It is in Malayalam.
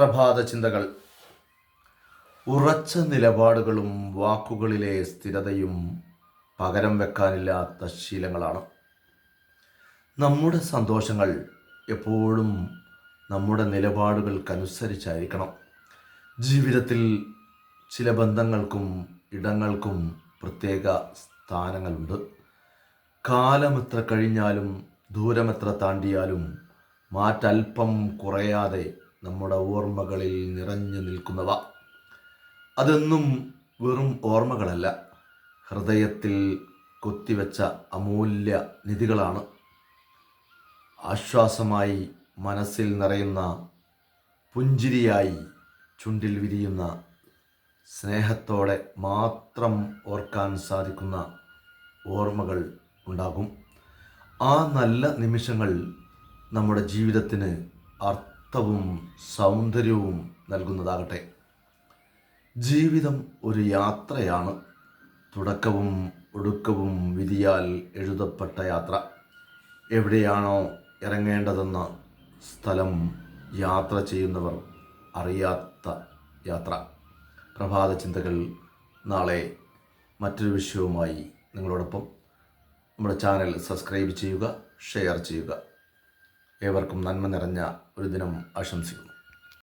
പ്രഭാത ചിന്തകൾ ഉറച്ച നിലപാടുകളും വാക്കുകളിലെ സ്ഥിരതയും പകരം വെക്കാനില്ലാത്ത ശീലങ്ങളാണ്. നമ്മുടെ സന്തോഷങ്ങൾ എപ്പോഴും നമ്മുടെ നിലപാടുകൾക്കനുസരിച്ചായിരിക്കണം. ജീവിതത്തിൽ ചില ബന്ധങ്ങൾക്കും ഇടങ്ങൾക്കും പ്രത്യേക സ്ഥാനങ്ങളുണ്ട്. കാലമെത്ര കഴിഞ്ഞാലും ദൂരമെത്ര താണ്ടിയാലും മാറ്റൽപ്പം കുറയാതെ നമ്മുടെ ഓർമ്മകളിൽ നിറഞ്ഞു നിൽക്കുന്നവ. അതെന്നും വെറും ഓർമ്മകളല്ല. ഹൃദയത്തിൽ കൊത്തിവെച്ച അമൂല്യ നിധികളാണ്. ആശ്വാസമായി മനസ്സിൽ നിറയുന്ന പുഞ്ചിരിയായി ചുണ്ടിൽ വിരിയുന്ന സ്നേഹത്തോടെ മാത്രം ഓർക്കാൻ സാധിക്കുന്ന ഓർമ്മകൾ ഉണ്ടാകും. ആ നല്ല നിമിഷങ്ങൾ നമ്മുടെ ജീവിതത്തിന് അർത്ഥവും സൗന്ദര്യവും നൽകുന്നതാകട്ടെ. ജീവിതം ഒരു യാത്രയാണ്. തുടക്കവും ഒടുക്കവും വിധിയാൽ എഴുതപ്പെട്ട യാത്ര. എവിടെയാണോ ഇറങ്ങേണ്ടതെന്ന സ്ഥലം യാത്ര ചെയ്യുന്നവർ അറിയാത്ത യാത്ര. പ്രഭാത ചിന്തകൾ നാളെ മറ്റൊരു വിഷയവുമായി നിങ്ങളോടൊപ്പം. നമ്മുടെ ചാനൽ സബ്സ്ക്രൈബ് ചെയ്യുക ഷെയർ ചെയ്യുക. ഏവർക്കും നന്മ നിറഞ്ഞ ഒരു ദിനം ആശംസിക്കുന്നു.